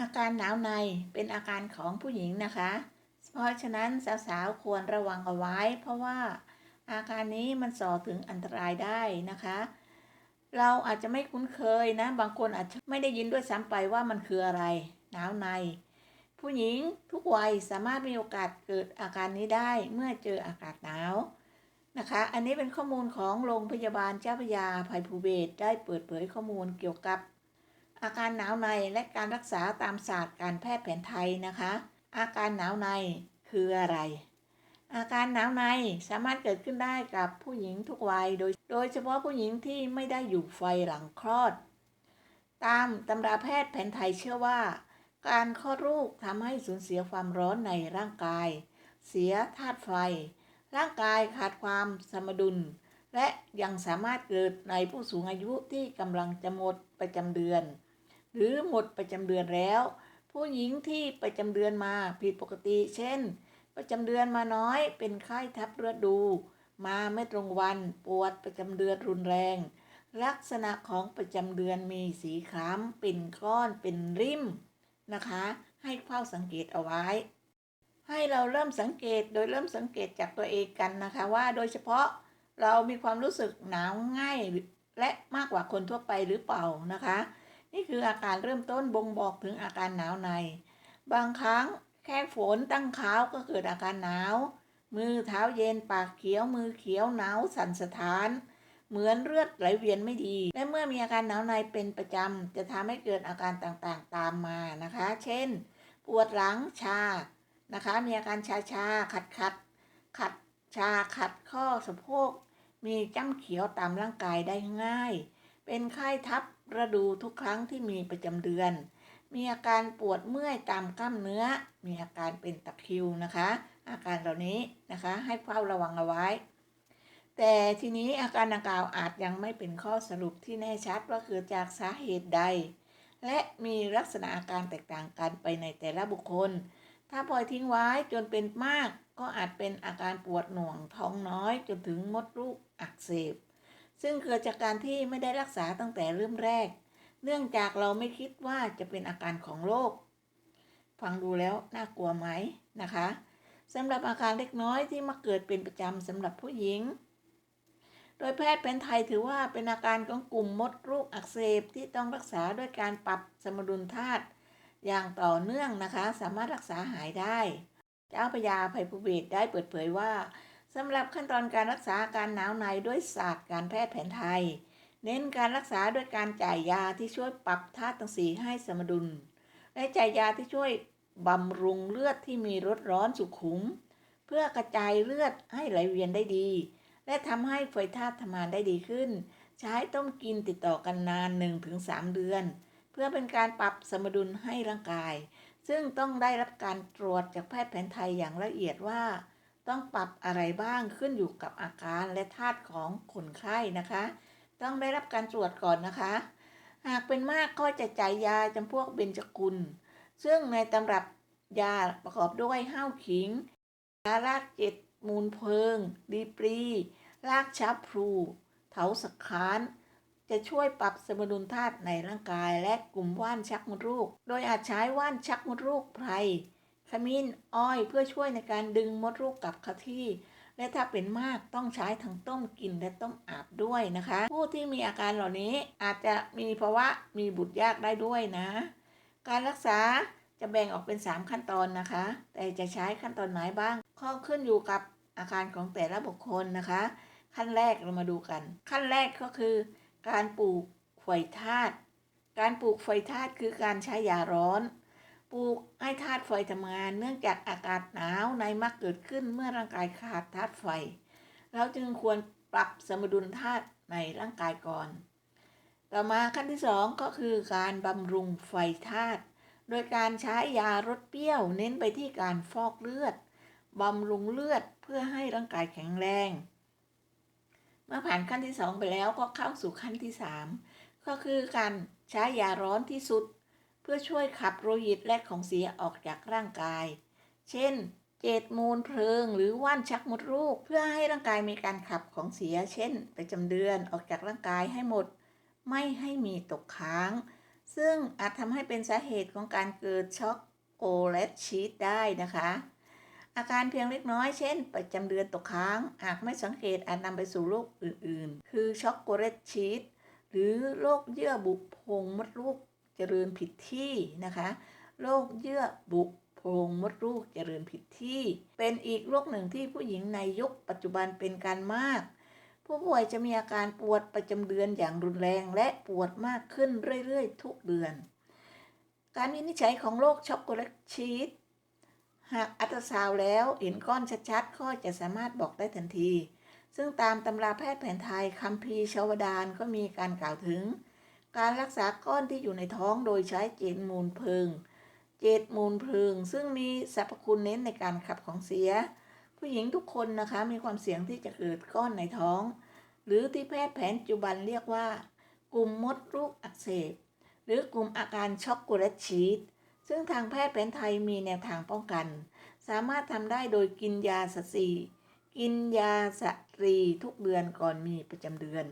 อาการหนาวในเป็นอาการของผู้หญิงนะคะ เพราะฉะนั้นสาวๆควรระวังเอาไว้ เพราะว่าอาการนี้มันส่อถึงอันตรายได้นะคะ เราอาจจะไม่คุ้นเคยนะ บางคนอาจจะไม่ได้ยินด้วยซ้ำไปว่ามันคืออะไร หนาวใน ผู้หญิงทุกวัยสามารถมีโอกาสเกิดอาการนี้ได้เมื่อเจออากาศหนาวนะคะ อันนี้เป็นข้อมูลของโรงพยาบาลเจ้าพระยาภัยภูเบศได้เปิดเผยข้อมูลเกี่ยวกับ อาการหนาวในและการรักษาตามศาสตร์การแพทย์แผนไทยนะคะ อาการหนาวในคืออะไร อาการหนาวในสามารถเกิดขึ้นได้กับผู้หญิงทุกวัย โดยโดยเฉพาะผู้หญิงที่ไม่ได้อยู่ไฟหลังคลอด ตามตำราแพทย์แผนไทยเชื่อว่า การคลอดลูกทำให้สูญเสียความร้อนในร่างกาย เสียธาตุไฟ ร่างกายขาดความสมดุลและยังสามารถเกิดในผู้สูงอายุที่กำลังจะหมดประจำเดือน หรือหมดประจำเดือนแล้ว ผู้หญิงที่ประจำเดือนมาผิดปกติ เช่น ประจำเดือนมาน้อยเป็นไข้ทับเลือดดู มาไม่ตรงวันปวดประจำเดือนรุนแรง ลักษณะของประจำเดือนมีสีคล้ำเป็นก้อนเป็นริมนะคะ ให้เฝ้าสังเกตเอาไว้ ให้เราเริ่มสังเกตโดยเริ่มสังเกตจากตัวเองกันนะคะว่าโดยเฉพาะเรามีความรู้สึกหนาวง่ายและมากกว่าคนทั่วไปหรือเปล่านะคะ นี่คืออาการเริ่มต้นบ่งบอกถึงอาการหนาวใน บางครั้งแค่ฝนตั้งเท้าก็เกิดอาการหนาว มือเท้าเย็นปากเขียวมือเขียวหนาวสั่นสะท้าน เหมือนเลือดไหลเวียนไม่ดี และเมื่อมีอาการหนาวในเป็นประจำจะทำให้เกิดอาการต่างๆตามมานะคะ เช่น ปวดหลังชานะคะ มีอาการชาชาขัดขัดขัดชาขัดข้อสะโพก มีจ้ำเขียวตามร่างกายได้ง่าย เป็นไข้ทับระดูทุกครั้งที่มีประจำเดือน มีอาการปวดเมื่อยตามกล้ามเนื้อ มีอาการเป็นตะคริวนะคะ อาการเหล่านี้นะคะให้เฝ้าระวังเอาไว้ แต่ทีนี้อาการดังกล่าวอาจยังไม่เป็นข้อสรุปที่แน่ชัดว่าเกิดจากสาเหตุใด และมีลักษณะอาการแตกต่างกันไปในแต่ละบุคคล ถ้าปล่อยทิ้งไว้จนเป็นมาก ก็อาจเป็นอาการปวดหน่วงท้องน้อยจนถึงมดลูกอักเสบ ซึ่งเกิดจากการที่ไม่ได้รักษาตั้งแต่เริ่มแรก เนื่องจากเราไม่คิดว่าจะเป็นอาการของโรค ฟังดูแล้วน่ากลัวไหมนะคะสำหรับอาการเล็กน้อยที่มาเกิดเป็นประจำสำหรับผู้หญิง โดยแพทย์แผนไทยถือว่าเป็นอาการของกลุ่มมดลูกอักเสบที่ต้องรักษาด้วยการปรับสมดุลธาตุอย่างต่อเนื่องนะคะ สามารถรักษาหายได้ เจ้าพยาภัยภูเบศได้เปิดเผยว่า สำหรับขั้นตอนการรักษาอาการหนาวในด้วยศาสตร์การแพทย์แผนไทย เน้นการรักษาด้วยการจ่ายยาที่ช่วยปรับธาตุทั้งสีให้สมดุล และจ่ายยาที่ช่วยบำรุงเลือดที่มีรสร้อนสุขุม เพื่อกระจายเลือดให้ไหลเวียนได้ดี และทำให้ไฟธาตุทำงานได้ดีขึ้น ใช้ต้มกินติดต่อกันนาน 1-3 เดือน เพื่อเป็นการปรับสมดุลให้ร่างกาย ซึ่งต้องได้รับการตรวจจากแพทย์แผนไทยอย่างละเอียดว่า ต้องปรับอะไรบ้างขึ้นอยู่กับอาการและธาตุของคนไข้นะคะ ต้องได้รับการตรวจก่อนนะคะ หากเป็นมากก็จะจ่ายยาจำพวกเบญจกุล ซึ่งในตำรับยาประกอบด้วยห้าวขิงยารากเจ็ดมูลเพิง ดีปรี รากชับพลูเถาสักานจะช่วยปรับสมดุลธาตุในร่างกายและกลุ่มว่านชักมดลูก โดยอาจใช้ว่านชักมดลูกไพร มิ้นอ้อยเพื่อช่วยในการดึงมดลูกกลับเข้าที่ และถ้าเป็นมากต้องใช้ทั้งต้มกินและต้มอาบด้วยนะคะ ผู้ที่มีอาการเหล่านี้อาจจะมีภาวะมีบุตรยากได้ด้วยนะ การรักษาจะแบ่งออกเป็น 3 ขั้นตอนนะคะ แต่จะใช้ขั้นตอนไหนบ้าง ข้อขึ้นอยู่กับอาการของแต่ละบุคคลนะคะ ขั้นแรกเรามาดูกัน ขั้นแรกก็คือ การปลูกไฟธาตุการปลูกไฟธาตุคือการใช้ยาร้อน ปลูกให้ธาตุไฟทำงาน เนื่องจากอากาศหนาวในมักเกิดขึ้นเมื่อร่างกายขาดธาตุไฟ เราจึงควรปรับสมดุลธาตุในร่างกายก่อน ต่อมาขั้นที่ 2 ก็คือการบำรุงไฟธาตุโดยการใช้ยารสเปรี้ยวเน้นไปที่การฟอกเลือดบำรุงเลือดเพื่อให้ร่างกายแข็งแรง เมื่อผ่านขั้นที่ 2 ไปแล้วก็เข้าสู่ขั้นที่ 3 ก็คือการใช้ยาร้อนที่สุด เพื่อช่วยขับโลหิตและของเสียออกจากร่างกาย เช่น เจดมูลเพลิง หรือว่านชักมดลูก เพื่อให้ร่างกายมีการขับของเสีย เช่น ประจำเดือนออกจากร่างกายให้หมด ไม่ให้มีตกค้าง ซึ่งอาจทำให้เป็นสาเหตุของการเกิดช็อกโกแลตชีสได้นะคะ อาการเพียงเล็กน้อย เช่น ประจำเดือนตกค้าง หากไม่สังเกตอาจนำไปสู่โรคอื่น ๆ คือช็อกโกแลตชีสหรือโรคเยื่อบุโพรงมดลูก เจริญผิดที่นะคะโรคเยื่อบุโพรงมดลูกเจริญผิดที่ เป็นอีกโรคหนึ่งที่ผู้หญิงในยุคปัจจุบันเป็นการมาก ผู้ป่วยจะมีอาการปวดประจำเดือนอย่างรุนแรงและปวดมากขึ้นเรื่อยๆ ทุกเดือน การวินิจฉัยของโรคช็อกโกแลตชีสหากอัลตราซาวแล้วเห็นก้อนชัดๆก็จะสามารถบอกได้ทันที ซึ่งตามตำราแพทย์แผนไทยคัมภีร์ชาวดานก็มีการกล่าวถึง การรักษาก้อนที่อยู่ในท้องโดยใช้เจนมูลเพลิง เจดมูลเพลิง ซึ่งมีสรรพคุณเน้นในการขับของเสีย ผู้หญิงทุกคนนะคะมีความเสี่ยงที่จะเกิดก้อนในท้อง หรือที่แพทย์แผนปัจจุบันเรียกว่า กลุ่มมดลูกอักเสบ หรือกลุ่มอาการช็อกโกแลตชีสซึ่งทางแพทย์แผนไทยมีแนวทางป้องกัน สามารถทำได้โดยกินยาสตรีกินยาสตรีทุกเดือนก่อนมีประจำเดือน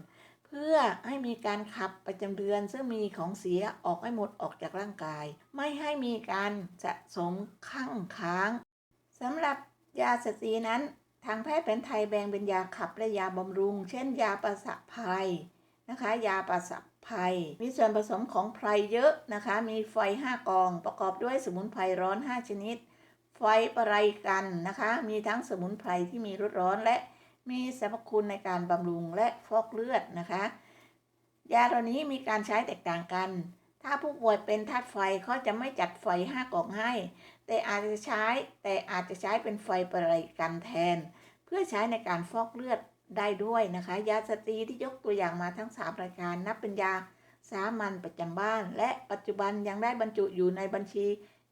พื่อให้มีการขับประจำเดือน ซึ่งมีของเสียออกให้หมดออกจากร่างกาย ไม่ให้มีการสะสมข้างค้างสำหรับยาสตรีนั้น ทางแพทย์แผนไทยแบ่งเป็นยาขับและยาบำรุง เช่น ยาประสะภัยนะคะ ยาประสะภัยมีส่วนผสมของไพรเยอะนะคะ มีไฟ5กอง ประกอบด้วยสมุนไพรร้อน 5 ชนิด ไฟประไรกันนะคะ มีทั้งสมุนไพรที่มีรสร้อนและ มีสรรพคุณในการบำรุงและฟอกเลือดนะคะ ยาตัวนี้มีการใช้แตกต่างกัน ถ้าผู้ป่วยเป็นธาตุไฟเขาจะไม่จัดไฟ5กล่องให้ แต่อาจจะใช้แต่อาจจะใช้เป็นไฟประไรกันแทน เพื่อใช้ในการฟอกเลือดได้ด้วยนะคะ ยาสตรีที่ยกตัวอย่างมาทั้ง 3 รายการนับเป็นยาสามัญประจำบ้าน และปัจจุบันยังได้บรรจุอยู่ในบัญชี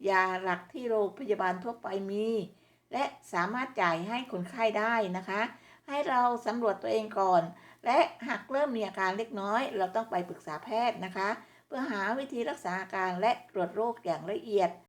ยาหลักที่โรงพยาบาลทั่วไปมี และสามารถจ่ายให้คนไข้ได้นะคะ ให้เราสำรวจตัวเองก่อน และหากเริ่มมีอาการเล็กน้อย เราต้องไปปรึกษาแพทย์นะคะ เพื่อหาวิธีรักษาอาการและตรวจโรคอย่างละเอียด